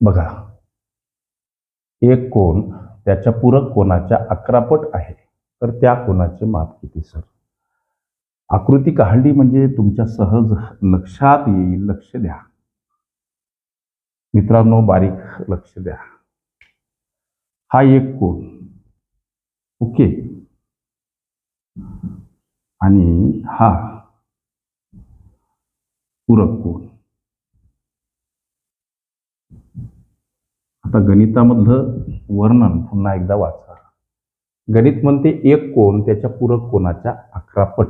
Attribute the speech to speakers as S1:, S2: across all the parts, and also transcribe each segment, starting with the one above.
S1: बघा. एक कोण त्याच्या पूरक कोणाच्या अकरापट आहे तर त्या कोणाचे माप किती सर आकृती काढली म्हणजे तुमच्या सहज लक्षात येईल लक्ष द्या. मित्रांनो बारीक लक्ष द्या. हा एक कोण. ओके. आणि हा पूरक कोण. आता गणितामधलं वर्णन पुन्हा एकदा वाचा. गणित म्हणते एक कोण त्याच्या पूरक कोणाच्या अकरा पट.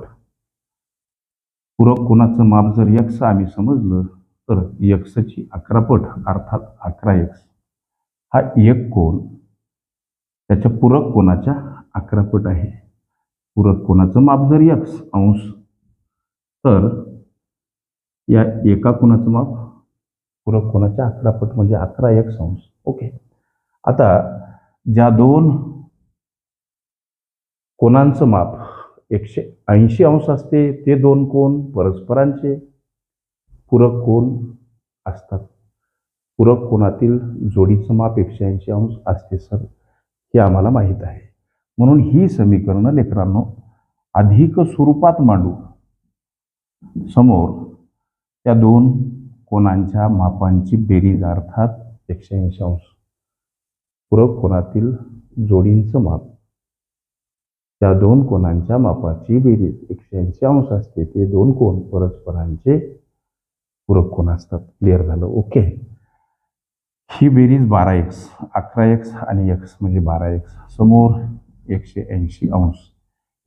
S1: पूरक कोणाचं माप जर यक्ष आम्ही समजलं तर यक्षची अकरा पट अर्थात अकरा यक्स हा एक कोण त्याच्या पूरक कोणाच्या अकरा पट आहे. पूरक कोणाचं माप जर यक्स अंश तर या एका कोणाचं माप पूरक कोणाच्या अकरा पट म्हणजे अकरा एक अंश. ओके. आता ज्या दोन कोणांचं माप एकशे ऐंशी अंश असते ते दोन कोण? परस्परांचे. पूरक कोण? असतात. पूरक कोणातील? जोडीचं माप एकशे ऐंशी अंश असते सर. हे आम्हाला माहीत आहे. म्हणून ही समीकरणं लेकरांनो अधिक स्वरूपात मांडू. समोर त्या दोन कोणांच्या मापांची बेरीज अर्थात एकशे ऐंशी अंश. पूरक कोणातील जोडींचं माप. त्या दोन कोणांच्या मापाची बेरीज. एकशे ऐंशी अंश असते. ते दोन कोण परस्परांचे पूरक कोण असतात. क्लिअर झालं? ओके ही बेरीज बारा एक्स अकरा एक्स आणि एक्स म्हणजे बारा एक्स समोर एकशे ऐंशी अंश.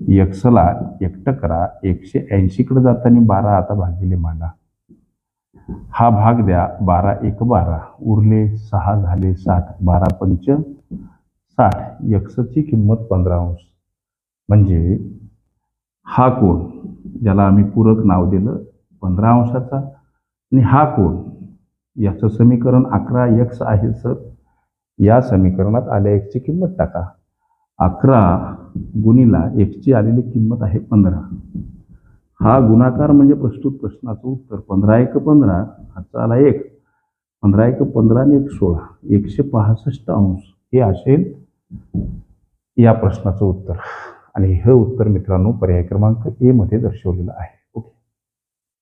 S1: एक्सला एकटं करा. एकशे ऐंशीकडे जाताना बारा आता भागिले मांडा. हा भाग द्या बारा एक बारा. उरले सहा झाले साठ बारा पंच साठ. यक्सची किंमत पंधरा अंश. म्हणजे हा कोण ज्याला आम्ही पूरक नाव दिलं पंधरा अंशाचा. आणि हा कोण याचं समीकरण अकरा यक्स आहे सर. या समीकरणात आल्या एकची किंमत टाका. अकरा गुणीला एक्सची आलेली किंमत आहे पंधरा. हा गुणाकार म्हणजे प्रस्तुत प्रश्नाचं उत्तर. पंधरा एक पंधरा हाचा आला एक. पंधरा एक पंधरा आणि एक सोळा. एकशे पासष्ट अंश हे असेल या प्रश्नाचं उत्तर. आणि हे उत्तर मित्रांनो पर्याय क्रमांक ए मध्ये दर्शवलेलं आहे.